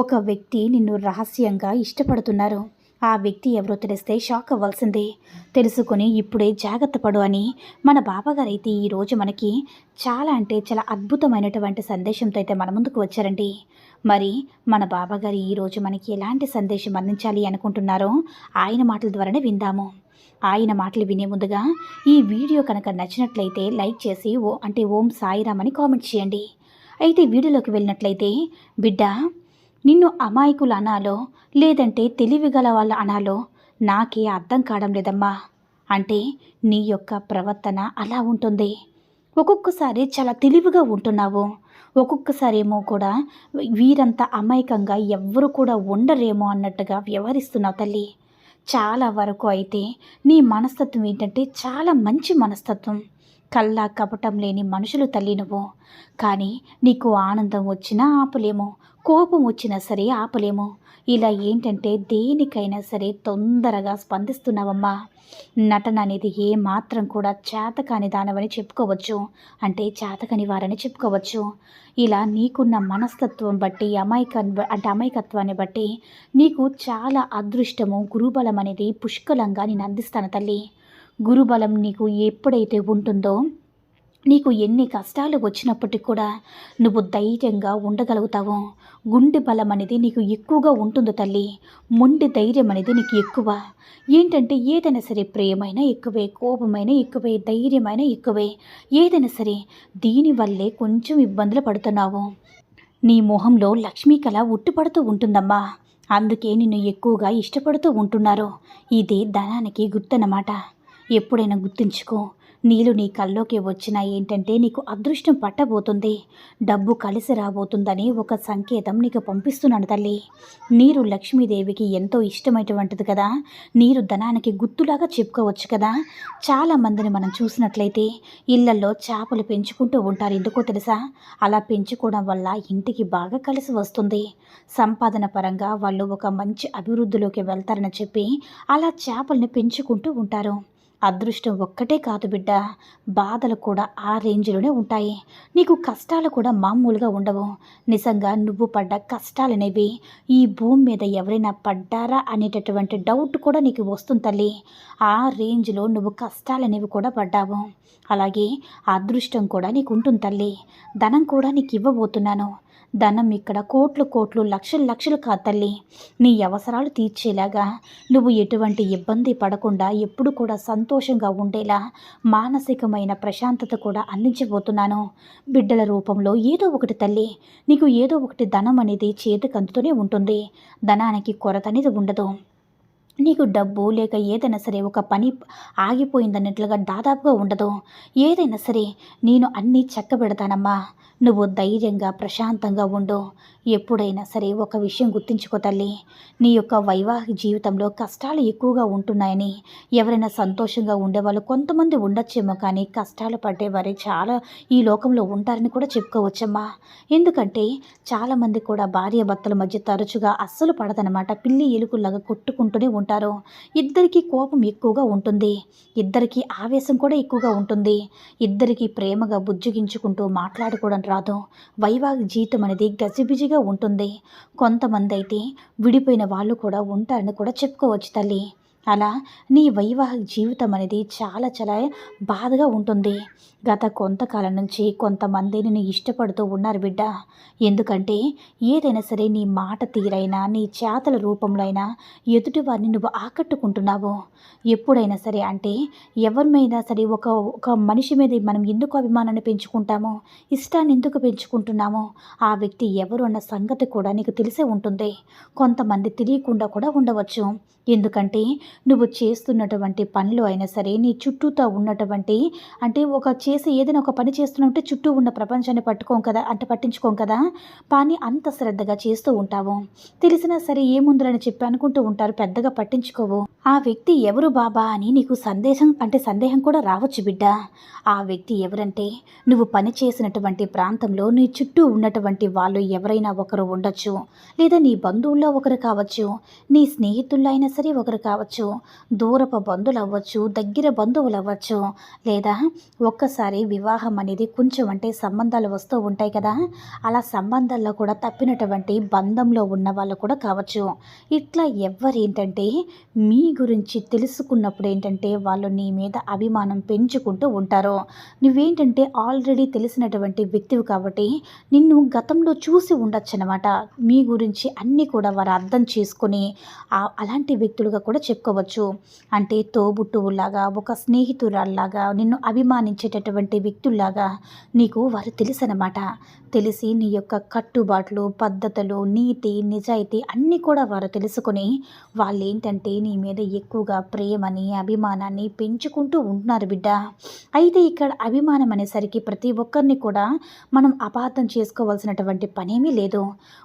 ఒక వ్యక్తి నిన్ను రహస్యంగా ఇష్టపడుతున్నారు. ఆ వ్యక్తి ఎవరో తెలిస్తే షాక్ అవ్వాల్సిందే. తెలుసుకొని ఇప్పుడే జాగ్రత్త పడు అని మన బాబాగారైతే అయితే ఈరోజు మనకి చాలా అంటే చాలా అద్భుతమైనటువంటి సందేశంతో అయితే మన ముందుకు వచ్చారండి. మరి మన బాబాగారు ఈరోజు మనకి ఎలాంటి సందేశం అందించాలి అనుకుంటున్నారో ఆయన మాటల ద్వారానే విందాము. ఆయన మాటలు వినే ముందుగా ఈ వీడియో కనుక నచ్చినట్లయితే లైక్ చేసి ఓ అంటే ఓం సాయిరామ్ అని కామెంట్ చేయండి. అయితే వీడియోలోకి వెళ్ళినట్లయితే బిడ్డ నిన్ను అమాయకులు అనాలో లేదంటే తెలివిగల వాళ్ళు అనాలో నాకే అర్థం కావడం లేదమ్మా. అంటే నీ యొక్క ప్రవర్తన అలా ఉంటుంది. ఒక్కొక్కసారి చాలా తెలివిగా ఉంటున్నావు. ఒక్కొక్కసారి ఏమో కూడా వీరంత అమాయకంగా ఎవ్వరు కూడా ఉండరేమో అన్నట్టుగా వ్యవహరిస్తున్నావు తల్లి. చాలా వరకు అయితే నీ మనస్తత్వం ఏంటంటే చాలా మంచి మనస్తత్వం. కల్లా కపటం లేని మనుషులు తల్లి నువ్వు కానీ నీకు ఆనందం వచ్చినా ఆపలేము. కోపం వచ్చినా సరే ఆపలేము. ఇలా ఏంటంటే దేనికైనా సరే తొందరగా స్పందిస్తున్నావమ్మా. నటన అనేది ఏ మాత్రం కూడా చేతకాని దానవని చెప్పుకోవచ్చు. అంటే చేతకని వారని చెప్పుకోవచ్చు. ఇలా నీకున్న మనస్తత్వం బట్టి అమాయక అంటే అమాయకత్వాన్ని బట్టి నీకు చాలా అదృష్టము గురుబలం అనేది పుష్కలంగా నేను అందిస్తాను తల్లి. గురుబలం నీకు ఎప్పుడైతే ఉంటుందో నీకు ఎన్ని కష్టాలు వచ్చినప్పటికీ కూడా నువ్వు ధైర్యంగా ఉండగలుగుతావు గుండె బలం అనేది నీకు ఎక్కువగా ఉంటుంది తల్లి. మొండి ధైర్యం అనేది నీకు ఎక్కువ. ఏంటంటే ఏదైనా సరే ప్రేమైనా ఎక్కువే కోపమైన ఎక్కువే ధైర్యమైన ఎక్కువే. ఏదైనా సరే దీనివల్లే కొంచెం ఇబ్బందులు పడుతున్నావు. నీ మొహంలో లక్ష్మీ కళ ఉట్టుపడుతూ ఉంటుందమ్మా. అందుకే నిన్ను ఎక్కువగా ఇష్టపడుతూ ఉంటున్నారు. ఇది ధనానికి గుర్తన్నమాట. ఎప్పుడైనా గుర్తుంచుకో. నీళ్ళు నీ కల్లోకి వచ్చినా ఏంటంటే నీకు అదృష్టం పట్టబోతుంది. డబ్బు కలిసి రాబోతుందని ఒక సంకేతం నీకు పంపిస్తున్నాను తల్లి. నీరు లక్ష్మీదేవికి ఎంతో ఇష్టమైనటువంటిది కదా. నీరు ధనానికి గుర్తులాగా చెప్పుకోవచ్చు కదా. చాలా మందిని మనం చూసినట్లయితే ఇళ్ళలో చేపలు పెంచుకుంటూ ఉంటారు. ఎందుకో తెలుసా? అలా పెంచుకోవడం వల్ల ఇంటికి బాగా కలిసి వస్తుంది. సంపాదన పరంగా వాళ్ళు ఒక మంచి అభివృద్ధిలోకి వెళ్తారని చెప్పి అలా చేపల్ని పెంచుకుంటూ ఉంటారు. అదృష్టం ఒక్కటే కాదు బిడ్డ. బాధలు కూడా ఆ రేంజ్లోనే ఉంటాయి. నీకు కష్టాలు కూడా మామూలుగా ఉండవు. నిజంగా నువ్వు పడ్డ కష్టాలనేవి ఈ భూమి మీద ఎవరైనా పడ్డారా అనేటటువంటి డౌట్ కూడా నీకు వస్తుంది తల్లి. ఆ రేంజ్లో నువ్వు కష్టాలనేవి కూడా పడ్డావు. అలాగే అదృష్టం కూడా నీకు ఉంటుంది తల్లి. ధనం కూడా నీకు ఇవ్వబోతున్నాను. ధనం ఇక్కడ కోట్లు కోట్లు లక్షలు లక్షలు కా తల్లి. నీ అవసరాలు తీర్చేలాగా. నువ్వు ఎటువంటి ఇబ్బంది పడకుండా ఎప్పుడు కూడా సంతోషంగా ఉండేలా. మానసికమైన ప్రశాంతత కూడా అందించబోతున్నాను. బిడ్డల రూపంలో ఏదో ఒకటి తల్లి. నీకు ఏదో ఒకటి ధనం అనేది చేతికందుతూనే ఉంటుంది. ధనానికి కొరత అనేది ఉండదు. నీకు డబ్బు లేక ఏదైనా సరే ఒక పని ఆగిపోయిందన్నట్లుగా దాదాపుగా ఉండదు. ఏదైనా సరే నేను అన్నీ చక్కబెడతానమ్మా. నువ్వు ధైర్యంగా ప్రశాంతంగా ఉండు. ఎప్పుడైనా సరే ఒక విషయం గుర్తుంచుకో తల్లి. నీ యొక్క వైవాహిక జీవితంలో కష్టాలు ఎక్కువగా ఉంటున్నాయని. ఎవరైనా సంతోషంగా ఉండేవాళ్ళు కొంతమంది ఉండొచ్చేమో కానీ కష్టాలు పడేవారే చాలా ఈ లోకంలో ఉంటారని కూడా చెప్పుకోవచ్చమ్మా. ఎందుకంటే చాలామంది కూడా భార్య భర్తల మధ్య తరచుగా అస్సలు పడదనమాట పిల్లి ఎలుకలాగా కొట్టుకుంటూనే ఉంటారు? ఇద్దరికీ కోపం ఎక్కువగా ఉంటుంది. ఇద్దరికీ ఆవేశం కూడా ఎక్కువగా ఉంటుంది. ఇద్దరికీ ప్రేమగా బుజ్జగించుకుంటూ మాట్లాడుకోవడం రాదు. వైవాహిక జీవితం అనేది గజిబిజిగా ఉంటుంది. కొంతమంది అయితే విడిపోయిన వాళ్ళు కూడా ఉంటారని కూడా చెప్పుకోవచ్చు తల్లి. అలా నీ వైవాహిక జీవితం అనేది చాలా చాలా బాధగా ఉంటుంది. గత కొంతకాలం నుంచి కొంతమంది నిన్ను ఇష్టపడుతూ ఉన్నారు బిడ్డ. ఎందుకంటే ఏదైనా సరే నీ మాట తీరైనా నీ చేతల రూపంలో అయినా ఎదుటివారిని నువ్వు ఆకట్టుకుంటున్నావు. ఎప్పుడైనా సరే అంటే ఎవరిమైనా సరే ఒక ఒక మనిషి మీద మనం ఎందుకు అభిమానాన్ని పెంచుకుంటామో ఇష్టాన్ని ఎందుకు పెంచుకుంటున్నామో ఆ వ్యక్తి ఎవరు అన్న సంగతి కూడా నీకు తెలిసే ఉంటుంది. కొంతమంది తెలియకుండా కూడా ఉండవచ్చు. ఎందుకంటే నువ్వు చేస్తున్నటువంటి పనులు అయినా సరే నీ చుట్టూతో ఉన్నటువంటి అంటే ఒక చేసి ఏదైనా ఒక పని చేస్తున్నట్టే చుట్టూ ఉన్న ప్రపంచాన్ని పట్టుకోం కదా అంటే పట్టించుకోం కదా పని అంత శ్రద్ధగా చేస్తూ ఉంటావు. తెలిసినా సరే ఏముందని చెప్పి అనుకుంటూ ఉంటారు పెద్దగా పట్టించుకోవు. ఆ వ్యక్తి ఎవరు బాబా అని నీకు సందేశం అంటే సందేహం కూడా రావచ్చు బిడ్డ. ఆ వ్యక్తి ఎవరంటే నువ్వు పని చేసినటువంటి ప్రాంతంలో నీ చుట్టూ ఉన్నటువంటి వాళ్ళు ఎవరైనా ఒకరు ఉండొచ్చు. లేదా నీ బంధువుల్లో ఒకరు కావచ్చు నీ స్నేహితుల్లో అయినా సరే ఒకరు కావచ్చు. దూరపు బంధువులు అవ్వచ్చు దగ్గర బంధువులు అవ్వచ్చు లేదా ఒక్కసారి వివాహం అనేది కొంచెం అంటే సంబంధాలు వస్తూ ఉంటాయి కదా. అలా సంబంధాల్లో కూడా తప్పినటువంటి బంధంలో ఉన్న వాళ్ళు కూడా కావచ్చు. ఇట్లా ఎవరేంటంటే మీ గురించి తెలుసుకున్నప్పుడు ఏంటంటే వాళ్ళు నీ మీద అభిమానం పెంచుకుంటూ ఉంటారు. నువ్వేంటంటే ఆల్రెడీ తెలిసినటువంటి వ్యక్తివి కాబట్టి నిన్ను గతంలో చూసి ఉండొచ్చు అనమాట మీ గురించి అన్నీ కూడా వారు అర్థం చేసుకొని అలాంటి వ్యక్తులుగా కూడా చెప్పుకోవచ్చు. అంటే తోబుట్టువులాగా ఒక స్నేహితురాల్లాగా నిన్ను అభిమానించేటటువంటి వ్యక్తుల్లాగా నీకు వారు తెలుసు అనమాట తెలిసి నీ యొక్క కట్టుబాట్లు పద్ధతులు నీతి నిజాయితీ అన్నీ కూడా వారు తెలుసుకొని వాళ్ళు ఏంటంటే నీ మీద ఎక్కువగా ప్రేమని అభిమానాన్ని పెంచుకుంటూ ఉంటున్నారు బిడ్డ. అయితే ఇక్కడ అభిమానం అనేసరికి ప్రతి ఒక్కరిని కూడా మనం అపార్థం చేసుకోవాల్సినటువంటి పనేమీ లేదు.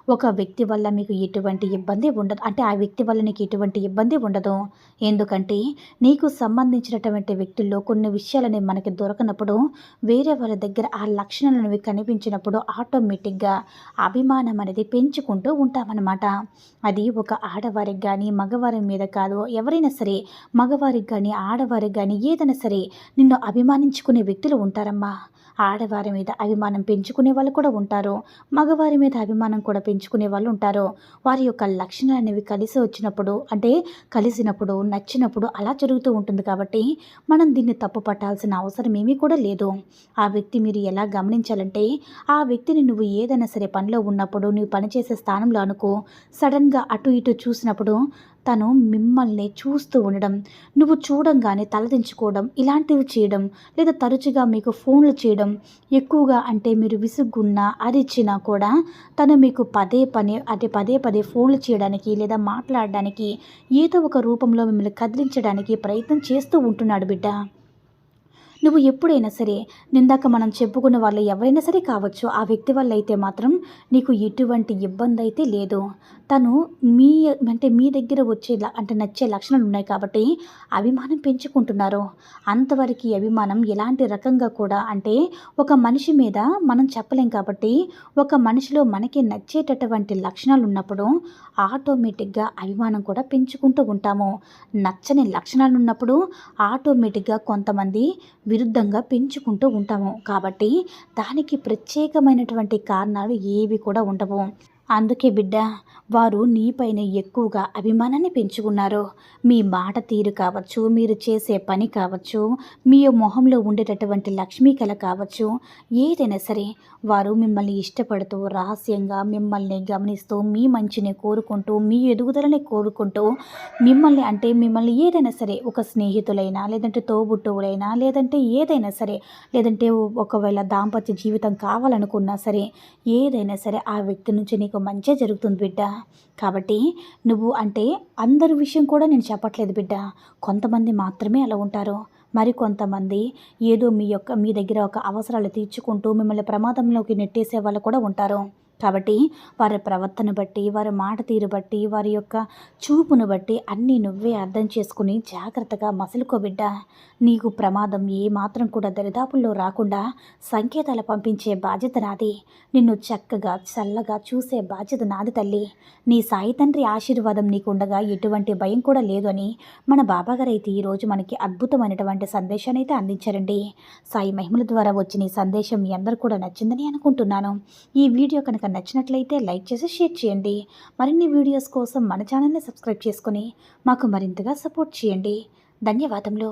ఒక వ్యక్తి వల్ల మీకు ఎటువంటి ఇబ్బంది ఉండదు. అంటే ఆ వ్యక్తి వల్ల నీకు ఎటువంటి ఇబ్బంది ఉండదు. ఎందుకంటే నీకు సంబంధించినటువంటి వ్యక్తుల్లో కొన్ని విషయాలని మనకి దొరకనప్పుడు వేరే వాళ్ళ దగ్గర ఆ లక్షణాలు కనిపించినప్పుడు ఆ ఆటోమేటిక్గా అభిమానం అనేది పెంచుకుంటూ ఉంటామన్నమాట. అది ఒక ఆడవారికి కానీ మగవారి మీద కాదు ఎవరైనా సరే మగవారికి కానీ ఆడవారికి కానీ ఏదైనా సరే నిన్ను అభిమానించుకునే వ్యక్తులు ఉంటారమ్మా. ఆడవారి మీద అభిమానం పెంచుకునే వాళ్ళు కూడా ఉంటారు. మగవారి మీద అభిమానం కూడా పెంచుకునే వాళ్ళు ఉంటారు. వారి యొక్క లక్షణాలు అనేవి కలిసి వచ్చినప్పుడు అంటే కలిసినప్పుడు నచ్చినప్పుడు అలా జరుగుతూ ఉంటుంది కాబట్టి మనం దీన్ని తప్పు పట్టాల్సిన అవసరం ఏమీ కూడా లేదు. ఆ వ్యక్తి మీరు ఎలా గమనించాలంటే ఆ వ్యక్తి వ్యక్తిని నువ్వు ఏదైనా సరే పనిలో ఉన్నప్పుడు నువ్వు పనిచేసే స్థానంలో అనుకో సడన్గా అటు ఇటు చూసినప్పుడు తను మిమ్మల్ని చూస్తూ ఉండడం నువ్వు చూడంగానే తలదించుకోవడం ఇలాంటివి చేయడం లేదా తరచుగా మీకు ఫోన్లు చేయడం ఎక్కువగా అంటే మీరు విసుగున్నా అరిచినా కూడా తను మీకు పదే పని అంటే పదే పదే ఫోన్లు చేయడానికి లేదా మాట్లాడడానికి ఏదో ఒక రూపంలో మిమ్మల్ని కదిలించడానికి ప్రయత్నం చేస్తూ ఉంటున్నాడు బిడ్డ. నువ్వు ఎప్పుడైనా సరే నిందాక మనం చెప్పుకున్న వాళ్ళు ఎవరైనా సరే కావచ్చు ఆ వ్యక్తి వల్ల అయితే మాత్రం నీకు ఎటువంటి ఇబ్బంది అయితే లేదు. తను మీ అంటే మీ దగ్గర వచ్చే అంటే నచ్చే లక్షణాలు ఉన్నాయి కాబట్టి అభిమానం పెంచుకుంటున్నారు. అంతవరకు అభిమానం ఎలాంటి రకంగా కూడా అంటే ఒక మనిషి మీద మనం చెప్పలేం కాబట్టి ఒక మనిషిలో మనకి నచ్చేటటువంటి లక్షణాలు ఉన్నప్పుడు ఆటోమేటిక్గా అభిమానం కూడా పెంచుకుంటూ ఉంటాము. నచ్చని లక్షణాలు ఉన్నప్పుడు ఆటోమేటిక్గా కొంతమంది విరుద్ధంగా పెంచుకుంటూ ఉంటాము. కాబట్టి దానికి ప్రత్యేకమైనటువంటి కారణాలు ఏవి కూడా ఉండవు. అందుకే బిడ్డ వారు నీపైన ఎక్కువగా అభిమానాన్ని పెంచుకున్నారు. మీ మాట తీరు కావచ్చు మీరు చేసే పని కావచ్చు మీ మొహంలో ఉండేటటువంటి లక్ష్మీ కళ కావచ్చు ఏదైనా సరే వారు మిమ్మల్ని ఇష్టపడుతూ రహస్యంగా మిమ్మల్ని గమనిస్తూ మీ మంచిని కోరుకుంటూ మీ ఎదుగుదలని కోరుకుంటూ మిమ్మల్ని అంటే మిమ్మల్ని ఏదైనా సరే ఒక స్నేహితులైనా లేదంటే తోబుట్టువులైనా లేదంటే ఏదైనా సరే లేదంటే ఒకవేళ దాంపత్య జీవితం కావాలనుకున్నా సరే ఏదైనా సరే ఆ వ్యక్తి నుంచి నీకు మంచి జరుగుతుంది బిడ్డ. కాబట్టి నువ్వు అంటే అందరి విషయం కూడా నేను చెప్పట్లేదు బిడ్డ. కొంతమంది మాత్రమే అలా ఉంటారు. మరి కొంతమంది ఏదో మీ యొక్క మీ దగ్గర ఒక అవసరాలు తీర్చుకుంటూ మిమ్మల్ని ప్రమాదంలోకి నెట్టేసే వాళ్ళు కూడా ఉంటారు. కాబట్టి వారి ప్రవర్తన బట్టి వారి మాట తీరు బట్టి వారి యొక్క చూపును బట్టి అన్నీ నువ్వే అర్థం చేసుకుని జాగ్రత్తగా మసులుకోబిడ్డ నీకు ప్రమాదం ఏ మాత్రం కూడా దరిదాపుల్లో రాకుండా సంకేతాలు పంపించే బాధ్యత నాది. నిన్ను చక్కగా చల్లగా చూసే బాధ్యత నాది తల్లి. నీ సాయి తండ్రి ఆశీర్వాదం నీకుండగా ఎటువంటి భయం కూడా లేదు అని మన బాబాగారు అయితే ఈరోజు మనకి అద్భుతమైనటువంటి సందేశాన్ని అయితే అందించారండి. సాయి మహిమల ద్వారా వచ్చిన ఈ సందేశం మీ అందరూ కూడా నచ్చిందని అనుకుంటున్నాను. ఈ వీడియో కనుక కనుక నచ్చినట్లయితే లైక్ చేసి షేర్ చేయండి. మరిన్ని వీడియోస్ కోసం మన ఛానల్ని సబ్స్క్రైబ్ చేసుకొని మాకు మరింతగా సపోర్ట్ చేయండి. ధన్యవాదములు.